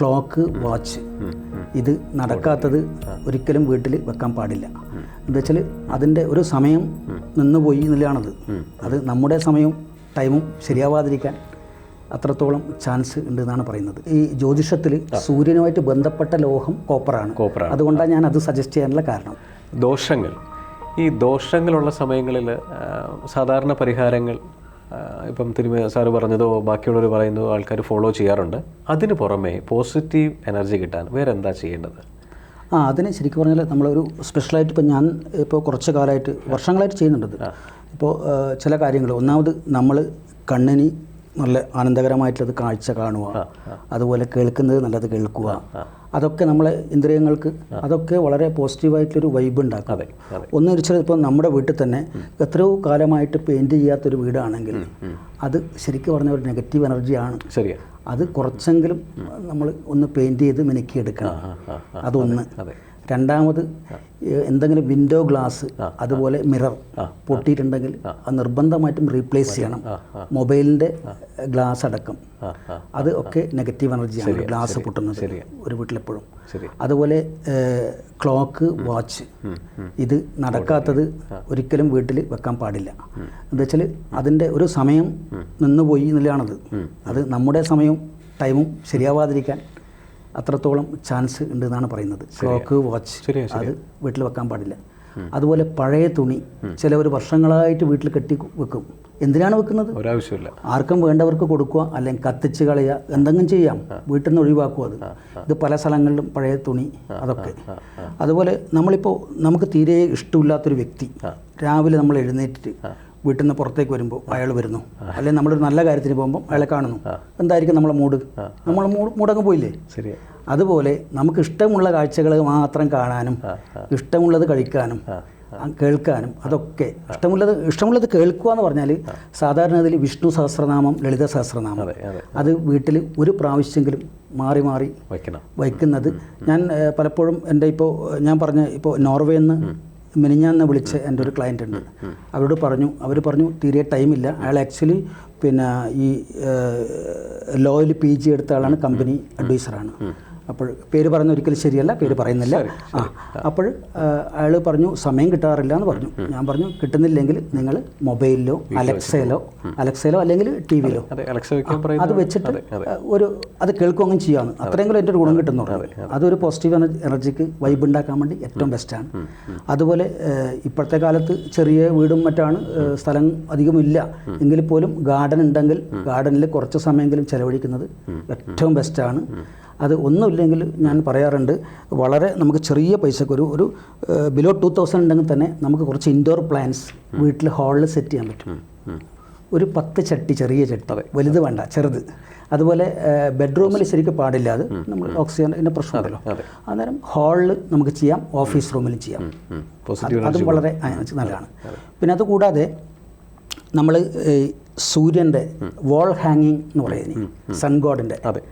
Clock watch ഇത് നടക്കാത്തത് ഒരിക്കലും വീട്ടിൽ വെക്കാൻ പാടില്ല. എന്താ വെച്ചാൽ അതിന്റെ ഒരു സമയം നിന്നുപോയി എന്നുള്ളതാണത്. അത് നമ്മുടെ സമയവും ടൈമും ശരിയാവാതിരിക്കാൻ അത്രത്തോളം ചാൻസ് ഉണ്ട് എന്നാണ് പറയുന്നത്. ഈ ജ്യോതിഷത്തിൽ സൂര്യനുമായിട്ട് ബന്ധപ്പെട്ട ലോഹം കോപ്പറാണ്. കോപ്പറാണ്. അതുകൊണ്ടാണ് ഞാൻ അത് സജസ്റ്റ് ചെയ്യാനുള്ള കാരണം. ദോഷങ്ങൾ. ഈ ദോഷങ്ങളുള്ള സമയങ്ങളിൽ സാധാരണ പരിഹാരങ്ങൾ ഇപ്പം തിരുമ സാറ് പറഞ്ഞതോ ബാക്കിയുള്ളവർ പറയുന്നതോ ആൾക്കാർ ഫോളോ ചെയ്യാറുണ്ട്. അതിന് പുറമേ പോസിറ്റീവ് എനർജി കിട്ടാൻ വേറെ എന്താ ചെയ്യേണ്ടത്? ആ അതിന് ശരിക്കും പറഞ്ഞാൽ നമ്മളൊരു സ്പെഷ്യലായിട്ട് ഇപ്പോൾ ഞാൻ ഇപ്പോൾ കുറച്ച് കാലമായിട്ട് വർഷങ്ങളായിട്ട് ചെയ്യുന്നുണ്ട് ഇപ്പോൾ ചില കാര്യങ്ങൾ ഒന്നാമത് നമ്മൾ കണ്ണിന് നല്ല ആനന്ദകരമായിട്ടുള്ളത് കാഴ്ച കാണുക. അതുപോലെ കേൾക്കുന്നത് നല്ലത് കേൾക്കുക. അതൊക്കെ നമ്മളെ ഇന്ദ്രിയങ്ങൾക്ക് അതൊക്കെ വളരെ പോസിറ്റീവായിട്ടൊരു വൈബ് ഉണ്ടാക്കും. അതെ ഒന്ന് വെച്ചാൽ ഇപ്പോൾ നമ്മുടെ വീട്ടിൽ തന്നെ എത്രയോ കാലമായിട്ട് പെയിന്റ് ചെയ്യാത്തൊരു വീടാണെങ്കിൽ അത് ശരിക്കും പറഞ്ഞ ഒരു നെഗറ്റീവ് എനർജിയാണ് ശരിയാണ് അത് കുറച്ചെങ്കിലും നമ്മൾ ഒന്ന് പെയിന്റ് ചെയ്ത് മിനുക്കിയെടുക്കണം അതൊന്ന്. അതെ. രണ്ടാമത് എന്തെങ്കിലും വിൻഡോ ഗ്ലാസ് അതുപോലെ മിറർ പൊട്ടിയിട്ടുണ്ടെങ്കിൽ അത് നിർബന്ധമായിട്ടും റീപ്ലേസ് ചെയ്യണം. മൊബൈലിന്റെ ഗ്ലാസ് അടക്കം. അത് ഒക്കെ നെഗറ്റീവ് എനർജിയാണ് ഗ്ലാസ് പൊട്ടുന്നത് ഒരു വീട്ടിലെപ്പോഴും. അതുപോലെ ക്ലോക്ക് വാച്ച് ഇത് നടക്കാത്തത് ഒരിക്കലും വീട്ടിൽ വെക്കാൻ പാടില്ല. എന്താ വെച്ചാൽ അതിന്റെ ഒരു സമയം നിന്നുപോയി എന്നുള്ളതാണത്. അത് നമ്മുടെ സമയവും ടൈമും ശരിയാവാതിരിക്കാൻ അത്രത്തോളം ചാൻസ് ഉണ്ട് എന്നാണ് പറയുന്നത് ക്ലോക്ക് വാച്ച് അത് വീട്ടിൽ വെക്കാൻ പാടില്ല. അതുപോലെ പഴയ തുണി ചിലവർ വർഷങ്ങളായിട്ട് വീട്ടിൽ കെട്ടി വെക്കും. എന്തിനാണ് വെക്കുന്നത്? ഒരാവശ്യമില്ല. ആർക്കും വേണ്ടവർക്ക് കൊടുക്കുക അല്ലെങ്കിൽ കത്തിച്ച് കളയുക എന്തെങ്കിലും ചെയ്യാം. വീട്ടിൽ നിന്ന് ഒഴിവാക്കുക അത്. ഇത് പല സ്ഥലങ്ങളിലും പഴയ തുണി അതൊക്കെ. അതുപോലെ നമ്മളിപ്പോൾ നമുക്ക് തീരെ ഇഷ്ടമില്ലാത്തൊരു വ്യക്തി രാവിലെ നമ്മൾ എഴുന്നേറ്റിട്ട് വീട്ടിൽ നിന്ന് പുറത്തേക്ക് വരുമ്പോൾ അയാൾ വരുന്നു. അല്ലെങ്കിൽ നമ്മളൊരു നല്ല കാര്യത്തിന് പോകുമ്പോൾ അയാളെ കാണുന്നു. എന്തായിരിക്കും നമ്മളെ മൂട് നമ്മൾ മൂടങ്ങ് പോയില്ലേ? ശരി അതുപോലെ നമുക്ക് ഇഷ്ടമുള്ള കാഴ്ചകൾ മാത്രം കാണാനും ഇഷ്ടമുള്ളത് കഴിക്കാനും കേൾക്കാനും അതൊക്കെ ഇഷ്ടമുള്ളത് ഇഷ്ടമുള്ളത് കേൾക്കുക എന്ന് പറഞ്ഞാൽ സാധാരണ ഇതിൽ വിഷ്ണു സഹസ്രനാമം ലളിത സഹസ്രനാമം. അതെ വീട്ടിൽ ഒരു പ്രാവശ്യമെങ്കിലും മാറി മാറി വയ്ക്കണം. വയ്ക്കുന്നത്. ഞാൻ പലപ്പോഴും എന്റെ ഇപ്പോൾ ഞാൻ പറഞ്ഞ ഇപ്പോൾ നോർവേയിൽ നിന്ന് മിനിഞ്ഞാന്ന് വിളിച്ച എന്റെ ഒരു ക്ലയന്റ് ഉണ്ട്. അവരോട് പറഞ്ഞു അവർ പറഞ്ഞു തീരെ ടൈമില്ല അയാൾ ആക്ച്വലി പിന്നെ ഈ ലോയിൽ പി ജി എടുത്ത ആളാണ് കമ്പനി അഡ്വൈസറാണ് അപ്പോൾ പേര് പറയുന്ന ഒരിക്കലും ശരിയല്ല പേര് പറയുന്നില്ല. ആ അപ്പോൾ അയാൾ പറഞ്ഞു സമയം കിട്ടാറില്ല എന്ന് പറഞ്ഞു ഞാൻ പറഞ്ഞു കിട്ടുന്നില്ലെങ്കിൽ നിങ്ങൾ മൊബൈലിലോ അലക്സയിലോ അലക്സയിലോ അല്ലെങ്കിൽ ടി വിയിലോ അതെ വെച്ചിട്ട് ഒരു അത് കേൾക്കുകയും ചെയ്യാമെന്ന് അത്രയെങ്കിലും എന്റെ ഒരു ഗുണം കിട്ടുന്നു. അതൊരു പോസിറ്റീവ് എനർജിക്ക് വൈബ് ഉണ്ടാക്കാൻ വേണ്ടി ഏറ്റവും ബെസ്റ്റാണ് അതുപോലെ ഇപ്പോഴത്തെ കാലത്ത് ചെറിയ വീടും മറ്റാണ് സ്ഥലം അധികമില്ല. എങ്കിൽ പോലും ഗാർഡൻ ഉണ്ടെങ്കിൽ ഗാർഡനിൽ കുറച്ച് സമയമെങ്കിലും ചെലവഴിക്കുന്നത് ഏറ്റവും ബെസ്റ്റാണ് അത് ഒന്നുമില്ലെങ്കിൽ ഞാൻ പറയാറുണ്ട് വളരെ നമുക്ക് ചെറിയ പൈസക്ക് ഒരു ഒരു ബിലോ ടു തൗസൻഡ് ഉണ്ടെങ്കിൽ തന്നെ നമുക്ക് കുറച്ച് ഇൻഡോർ പ്ലാന്റ്സ് വീട്ടിൽ ഹാളിൽ സെറ്റ് ചെയ്യാൻ പറ്റും. ഒരു പത്ത് ചട്ടി ചെറിയ ചട്ടി വലുത് വേണ്ട ചെറുത്. അതുപോലെ ബെഡ്റൂമിൽ ശരിക്കും പാടില്ല അത്. നമ്മൾ ഓക്സിജന്റെ പ്രശ്നമുണ്ടല്ലോ. അന്നേരം ഹാളിൽ നമുക്ക് ചെയ്യാം ഓഫീസ് റൂമിൽ ചെയ്യാം. അതും വളരെ നല്ലതാണ്. പിന്നെ അതുകൂടാതെ നമ്മൾ സൂര്യന്റെ വാൾ ഹാങ്ങിങ് എന്ന് പറയുന്നത് സൺ ഗോഡിന്റെ അതെ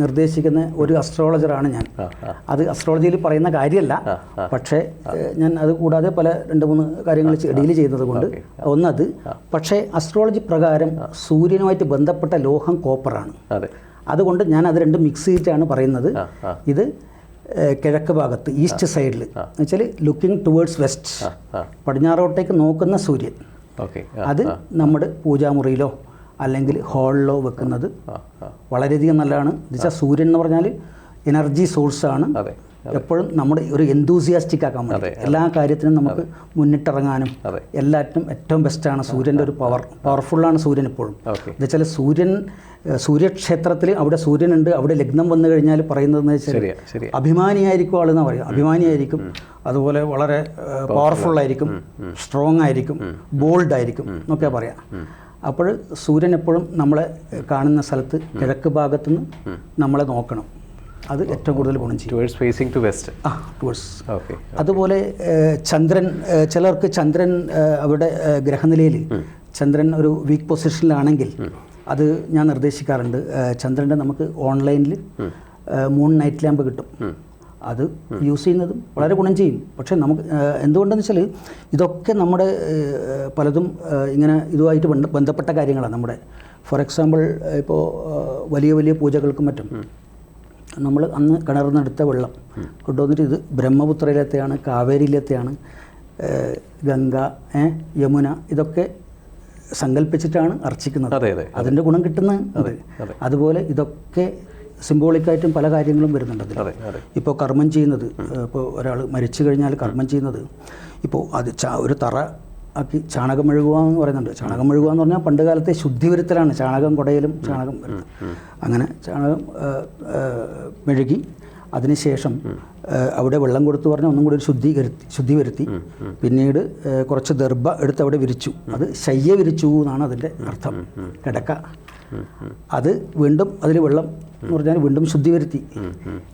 നിർദ്ദേശിക്കുന്ന ഒരു അസ്ട്രോളജറാണ് ഞാൻ. അത് അസ്ട്രോളജിയിൽ പറയുന്ന കാര്യമല്ല. പക്ഷേ ഞാൻ അത് കൂടാതെ പല രണ്ട് മൂന്ന് കാര്യങ്ങൾ ഡീൽ ചെയ്യുന്നത് കൊണ്ട് ഒന്നത് പക്ഷേ അസ്ട്രോളജി പ്രകാരം സൂര്യനുമായിട്ട് ബന്ധപ്പെട്ട ലോഹം കോപ്പറാണ് അതെ. അതുകൊണ്ട് ഞാൻ അത് രണ്ടും മിക്സ് ചെയ്തിട്ടാണ് പറയുന്നത്. ഇത് കിഴക്ക് ഭാഗത്ത് ഈസ്റ്റ് സൈഡിൽ എന്നുവെച്ചാൽ ലുക്കിംഗ് ടുവേർഡ്സ് വെസ്റ്റ് പടിഞ്ഞാറോട്ടേക്ക് നോക്കുന്ന സൂര്യൻ. ഓക്കെ. അത് നമ്മുടെ പൂജാമുറിയിലോ അല്ലെങ്കിൽ ഹോളിലോ വെക്കുന്നത് വളരെയധികം നല്ലതാണ്. എന്നുവെച്ചാൽ സൂര്യൻ എന്ന് പറഞ്ഞാൽ എനർജി സോഴ്സാണ് ആണ്. എപ്പോഴും നമ്മുടെ ഒരു എന്തൂസിയാസ്റ്റിക് ആക്കാൻ വേണ്ടി. എല്ലാ കാര്യത്തിനും നമുക്ക് മുന്നിട്ടിറങ്ങാനും. എല്ലാറ്റിനും ഏറ്റവും ബെസ്റ്റാണ് സൂര്യന്റെ ഒരു പവർ പവർഫുള്ളാണ് സൂര്യൻ ഇപ്പോഴും എന്ന് വെച്ചാൽ സൂര്യൻ സൂര്യക്ഷേത്രത്തിൽ അവിടെ സൂര്യനുണ്ട്. അവിടെ ലഗ്നം വന്നു കഴിഞ്ഞാൽ പറയുന്നതെന്ന് വെച്ചാൽ അഭിമാനിയായിരിക്കും ആളെന്ന് പറയും അഭിമാനിയായിരിക്കും. അതുപോലെ വളരെ പവർഫുൾ ആയിരിക്കും. സ്ട്രോങ് ആയിരിക്കും. ബോൾഡ് ആയിരിക്കും എന്നൊക്കെ പറയാം. അപ്പോൾ സൂര്യൻ എപ്പോഴും നമ്മളെ കാണുന്ന സ്ഥലത്ത് കിഴക്ക് ഭാഗത്തുനിന്ന് നമ്മളെ നോക്കണം. അത് ഏറ്റവും കൂടുതൽ ഗുണം ചെയ്യും. ടു വെസ്റ്റ് ആ ടുവേഴ്സ് ഓക്കെ അതുപോലെ ചന്ദ്രൻ ചിലർക്ക് ചന്ദ്രൻ അവരുടെ അവിടെ ഗ്രഹനിലയിൽ ചന്ദ്രൻ ഒരു വീക്ക് പൊസിഷനിലാണെങ്കിൽ അത് ഞാൻ നിർദ്ദേശിക്കാറുണ്ട്. ചന്ദ്രന്റെ നമുക്ക് ഓൺലൈനിൽ മൂൺ നൈറ്റ് ലാമ്പ് കിട്ടും. അത് യൂസ് ചെയ്യുന്നതും വളരെ ഗുണം ചെയ്യും. പക്ഷേ നമുക്ക് എന്തുകൊണ്ടെന്ന് വെച്ചാൽ ഇതൊക്കെ നമ്മുടെ പലതും ഇങ്ങനെ ഇതുമായിട്ട് ബന്ധ- ബന്ധപ്പെട്ട കാര്യങ്ങളാണ്. നമ്മുടെ ഫോർ എക്സാമ്പിൾ ഇപ്പോൾ വലിയ വലിയ പൂജകൾക്കും മറ്റും നമ്മൾ അന്ന് കിണറിൽ നിന്നെടുത്ത വെള്ളം കൊണ്ടുവന്നിട്ട് ഇത് ബ്രഹ്മപുത്രയിലത്തെയാണ് കാവേരിയിലത്തെയാണ് ഗംഗ യമുന ഇതൊക്കെ സങ്കല്പിച്ചിട്ടാണ് അർച്ചിക്കുന്നത്. അതെ അതെ അതിന്റെ ഗുണം കിട്ടുന്നത് അതുപോലെ ഇതൊക്കെ സിംബോളിക്കായിട്ടും പല കാര്യങ്ങളും വരുന്നുണ്ട് അതിൽ ഇപ്പോൾ കർമ്മം ചെയ്യുന്നത് ഇപ്പോൾ ഒരാൾ മരിച്ചു കഴിഞ്ഞാൽ കർമ്മം ചെയ്യുന്നത് ഇപ്പോൾ അത് ഒരു തറ ആക്കി ചാണകം മെഴുകുക എന്ന് പറയുന്നുണ്ട്. ചാണകം മെഴുകുക എന്ന് പറഞ്ഞാൽ പണ്ട് കാലത്തെ ശുദ്ധി വരുത്തലാണ് ചാണകം കുടയിലും ചാണകം അങ്ങനെ ചാണകം മെഴുകി അതിനുശേഷം അവിടെ വെള്ളം കൊടുത്തു പറഞ്ഞാൽ ഒന്നും കൂടി ഒരു ശുദ്ധീകരുത്തി. ശുദ്ധി വരുത്തി പിന്നീട് കുറച്ച് ദർഭ എടുത്ത് അവിടെ വിരിച്ചു. അത് ശയ്യ വിരിച്ചു എന്നാണ് അതിന്റെ അർത്ഥം. കിടക്ക. അത് വീണ്ടും അതിൽ വെള്ളം എന്ന് പറഞ്ഞാൽ വീണ്ടും ശുദ്ധി വരുത്തി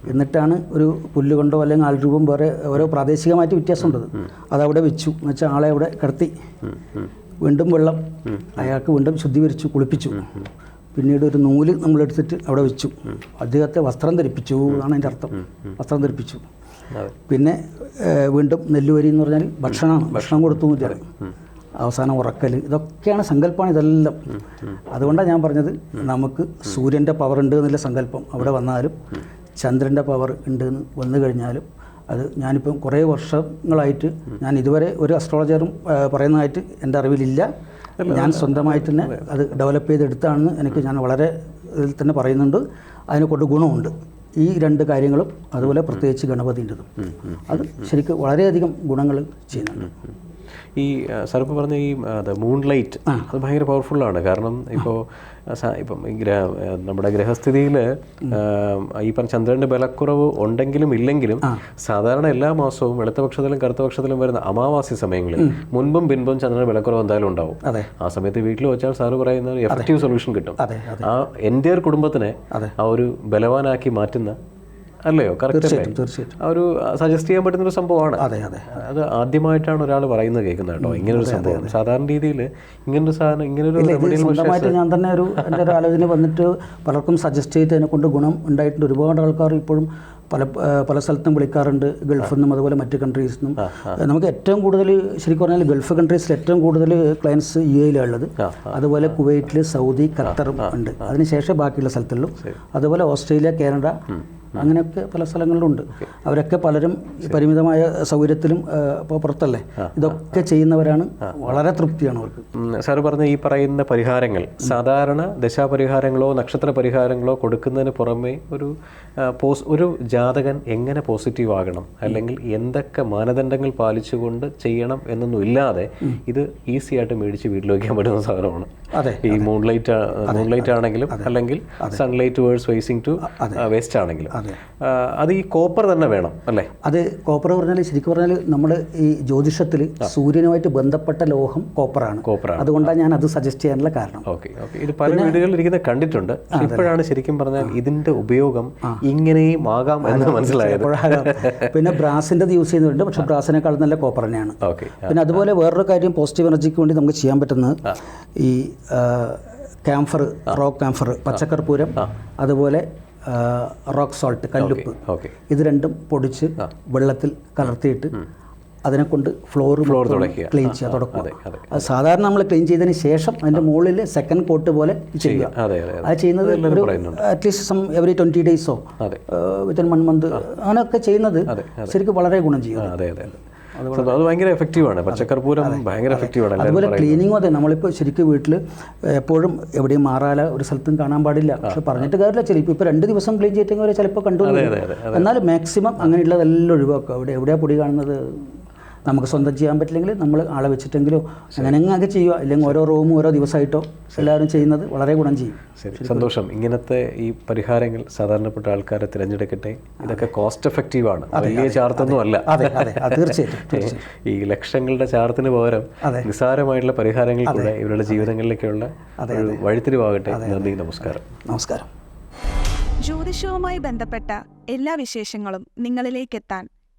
എന്നിട്ടാണ് ഒരു പുല്ലുകൊണ്ടോ അല്ലെങ്കിൽ അല്ലെങ്കിൽ ആൾരൂപം വേറെ ഓരോ പ്രാദേശികമായിട്ട് വ്യത്യാസമുണ്ട്. അത്. അതവിടെ വെച്ചു. എന്ന് വെച്ചാൽ ആളെ അവിടെ കിടത്തി. വീണ്ടും വെള്ളം. അയാൾക്ക് വീണ്ടും ശുദ്ധീകരിച്ചു കുളിപ്പിച്ചു. പിന്നീട് ഒരു നൂൽ നമ്മൾ എടുത്തിട്ട് അവിടെ വെച്ചു. അദ്ദേഹത്തെ വസ്ത്രം ധരിപ്പിച്ചു എന്നാണ് അതിന്റെ അർത്ഥം. വസ്ത്രം ധരിപ്പിച്ചു. പിന്നെ വീണ്ടും നെല്ലുവരി എന്ന് പറഞ്ഞാൽ ഭക്ഷണമാണ്. ഭക്ഷണം കൊടുത്തു എന്ന് വിചാരം. അവസാനം ഉറക്കൽ ഇതൊക്കെയാണ് സങ്കല്പമാണ് ഇതെല്ലാം. അതുകൊണ്ടാണ് ഞാൻ പറഞ്ഞത് നമുക്ക് സൂര്യന്റെ പവർ ഉണ്ട് എന്നുള്ള സങ്കല്പം അവിടെ വന്നാലും ചന്ദ്രന്റെ പവർ ഉണ്ട് എന്ന് വന്നു കഴിഞ്ഞാലും അത് ഞാനിപ്പം കുറേ വർഷങ്ങളായിട്ട് ഞാൻ ഇതുവരെ ഒരു അസ്ട്രോളജറും പറയുന്നതായിട്ട് എന്റെ അറിവിലില്ല. ഞാൻ സ്വന്തമായിട്ട് തന്നെ അത് ഡെവലപ്പ് ചെയ്തെടുത്താണെന്ന് എനിക്ക് ഞാൻ വളരെ ഇതിൽ തന്നെ പറയുന്നുണ്ട്. അതിനെ കൊണ്ട് ഗുണമുണ്ട്. ഈ രണ്ട് കാര്യങ്ങളും അതുപോലെ പ്രത്യേകിച്ച് ഗണപതിന്റെതും. അത് ശരിക്കും വളരെയധികം ഗുണങ്ങൾ ചെയ്യുന്നുണ്ട്. ഈ സാർ ഇപ്പോൾ പറഞ്ഞ ഈ മൂൺ ലൈറ്റ് അത് ഭയങ്കര പവർഫുള്ളാണ്. കാരണം ഇപ്പോൾ ഇപ്പം നമ്മുടെ ഗ്രഹസ്ഥിതിയിൽ ഈ പറഞ്ഞ ചന്ദ്രന്റെ ബലക്കുറവ് ഉണ്ടെങ്കിലും ഇല്ലെങ്കിലും സാധാരണ എല്ലാ മാസവും വെളുത്തപക്ഷത്തിലും കറുത്തപക്ഷത്തിലും വരുന്ന അമാവാസി സമയങ്ങളിൽ മുൻപും പിൻപും ചന്ദ്രന്റെ ബലക്കുറവ് എന്തായാലും ഉണ്ടാവും. ആ സമയത്ത് വീട്ടിൽ വെച്ചാൽ സാറ് പറയുന്ന എഫക്റ്റീവ് സൊല്യൂഷൻ കിട്ടും. ആ എന്റെ കുടുംബത്തിനെ. ആ ഒരു ബലവാനാക്കി മാറ്റുന്ന അല്ലയോ? തീർച്ചയായിട്ടും തീർച്ചയായിട്ടും. ആ ഒരു സജസ്റ്റ് ചെയ്യാൻ പറ്റുന്ന ഒരു സംഭവമാണ്. അതെ അതെ. അത് ആദ്യമായിട്ടാണ് ഒരാൾ പറയുന്നത് കേൾക്കുന്നത് കേട്ടോ. ഇങ്ങനെ ഒരു സംഭവം. സാധാരണ രീതിയിൽ ഇങ്ങനൊരു സാധനം ഇങ്ങനൊരു ഒരു സ്വന്തമായിട്ട് ഞാൻ തന്നെ ഒരു എന്റെ ഒരു ആലോചന വന്നിട്ട് പലർക്കും സജസ്റ്റ് ചെയ്ത് അതിനെ കൊണ്ട് ഗുണം ഉണ്ടായിട്ടുണ്ട്. ഒരുപാട് ആൾക്കാർ ഇപ്പോഴും പല പല സ്ഥലത്തും വിളിക്കാറുണ്ട്. ഗൾഫിൽ നിന്നും അതുപോലെ മറ്റ് കൺട്രീസിൽ നിന്നും നമുക്ക് ഏറ്റവും കൂടുതൽ ശരിക്കും പറഞ്ഞാൽ ഗൾഫ് കൺട്രീസിൽ ഏറ്റവും കൂടുതൽ ക്ലയൻസ് യു എയിലാണ് ഉള്ളത്. അതുപോലെ കുവൈറ്റിൽ സൗദി ഖത്തറും ഉണ്ട്. അതിനുശേഷം ബാക്കിയുള്ള സ്ഥലത്തുള്ളൂ. അതുപോലെ ഓസ്ട്രേലിയ കാനഡ അങ്ങനെയൊക്കെ പല സ്ഥലങ്ങളിലുണ്ട്. അവരൊക്കെ പലരും പരിമിതമായ സൗകര്യത്തിലും ഇപ്പോൾ പുറത്തല്ലേ? ഇതൊക്കെ ചെയ്യുന്നവരാണ്. വളരെ തൃപ്തിയാണ് അവർക്ക്. സാർ പറഞ്ഞ ഈ പറയുന്ന പരിഹാരങ്ങൾ സാധാരണ ദശാപരിഹാരങ്ങളോ നക്ഷത്ര പരിഹാരങ്ങളോ കൊടുക്കുന്നതിന് പുറമെ ഒരു പോസ് ഒരു ജാതകൻ എങ്ങനെ പോസിറ്റീവ് ആകണം? അല്ലെങ്കിൽ എന്തൊക്കെ മാനദണ്ഡങ്ങൾ പാലിച്ചുകൊണ്ട് ചെയ്യണം എന്നൊന്നും ഇല്ലാതെ ഇത് ഈസി ആയിട്ട് മേടിച്ച് വീട്ടിൽ വയ്ക്കാൻ പറ്റുന്ന സാധനമാണ്. അതെ ഈ മൂൺലൈറ്റ് മൂൺലൈറ്റ് ആണെങ്കിലും അല്ലെങ്കിൽ സൺലൈറ്റ് വേഴ്സ് ഫേസിങ് ടു വെസ്റ്റ് ആണെങ്കിലും. അത് ഈ കോപ്പർ തന്നെ വേണം അല്ലേ? അത് കോപ്പർ പറഞ്ഞാൽ ശരിക്കും പറഞ്ഞാൽ നമ്മൾ ഈ ജ്യോതിഷത്തിൽ സൂര്യനുമായിട്ട് ബന്ധപ്പെട്ട ലോഹം കോപ്പറാണ്. കോപ്പറാണ്. അതുകൊണ്ടാണ് ഞാൻ അത് സജസ്റ്റ് ചെയ്യാനുള്ള കാരണം. Okay okay. ഇത് പല വീടുകളിൽ ഇരിക്കുന്ന കണ്ടിട്ടുണ്ട്. ഇപ്പോഴാണ് ശരിക്കും പറഞ്ഞാൽ ഇതിന്റെ ഉപയോഗം ഇങ്ങനെയും ആകാം എന്ന് മനസ്സിലായത്. പിന്നെ ബ്രാസിന്റെ യൂസ് ചെയ്യുന്നുണ്ട്. പക്ഷെ ബ്രാസിനേക്കാൾ നല്ല കോപ്പർ തന്നെയാണ്. പിന്നെ അതുപോലെ വേറൊരു കാര്യം പോസിറ്റീവ് എനർജിക്ക് വേണ്ടി നമുക്ക് ചെയ്യാൻ പറ്റുന്നത് ഈ ക്യാംഫർ റോക്ക് ക്യാംഫർ പച്ചക്കർപ്പൂരം അതുപോലെ റോക്ക് സോൾട്ട് കല്ലുപ്പ്. ഇത് രണ്ടും പൊടിച്ച് വെള്ളത്തിൽ കലർത്തിയിട്ട് അതിനെ കൊണ്ട് ഫ്ലോർ ഫ്ലോർ ക്ലീൻ ചെയ്യുക തുടക്കുക. സാധാരണ നമ്മൾ ക്ലീൻ ചെയ്തതിന് ശേഷം അതിന്റെ മുകളിൽ സെക്കൻഡ് കോട്ട് പോലെ ചെയ്യുക. അതെ ചെയ്യുന്നത് at least some every twenty ഡേയ്സോ within one month അങ്ങനെയൊക്കെ ചെയ്യുന്നത് ശരിക്കും വളരെ ഗുണം ചെയ്യും അതെ ഭയങ്കര എഫക്റ്റീവാണ് പച്ചക്കർപ്പൂരം ഭയങ്കര എഫക്റ്റീവാണ് ആണ് അതുപോലെ ക്ലീനിങ്ങും അതെ. നമ്മളിപ്പോൾ ശരിക്കും വീട്ടിൽ എപ്പോഴും എവിടെയും മാറാല ഒരു സ്ഥലത്തും കാണാൻ പാടില്ല. പക്ഷെ പറഞ്ഞിട്ട് കാര്യമില്ല. ചിലപ്പോൾ ഇപ്പോൾ രണ്ട് ദിവസം ക്ലീൻ ചെയ്തെങ്കിൽ വരെ ചിലപ്പോൾ കണ്ടു എന്നാൽ മാക്സിമം അങ്ങനെയുള്ളതെല്ലാം ഒഴിവാക്കുക. അവിടെ എവിടെയാണ് പൊടി കാണുന്നത്? നമുക്ക് സ്വന്തം ചെയ്യാൻ പറ്റില്ലെങ്കിൽ നമ്മൾ ആളെ വെച്ചിട്ടെങ്കിലോ അങ്ങനെ അങ്ങനെയൊക്കെ ചെയ്യുക. അല്ലെങ്കിൽ ഓരോ റൂമും ഓരോ ദിവസമായിട്ടോ എല്ലാവരും ചെയ്യുന്നത് വളരെ ഗുണം ചെയ്യും. ശരി. സന്തോഷം. ഇങ്ങനത്തെ ഈ പരിഹാരങ്ങൾ സാധാരണപ്പെട്ട ആൾക്കാരെ തിരഞ്ഞെടുക്കട്ടെ. ഇതൊക്കെ കോസ്റ്റ് എഫക്റ്റീവ് ആണ്. വലിയ ചാർത്തൊന്നും അല്ല. അതെ അതെ. അത് തീർച്ചയായിട്ടും. ഈ ലക്ഷങ്ങളുടെ ചാർത്തിന് പകരം നിസ്സാരമായിട്ടുള്ള പരിഹാരങ്ങൾ കൂടെ ഇവരുടെ ജീവിതങ്ങളിലേക്കുള്ള ഒരു വഴിത്തിരിവാകട്ടെ നന്ദി നമസ്കാരം. നമസ്കാരം. ജ്യോതിഷവുമായി ബന്ധപ്പെട്ട എല്ലാ വിശേഷങ്ങളും നിങ്ങളിലേക്കെത്താൻ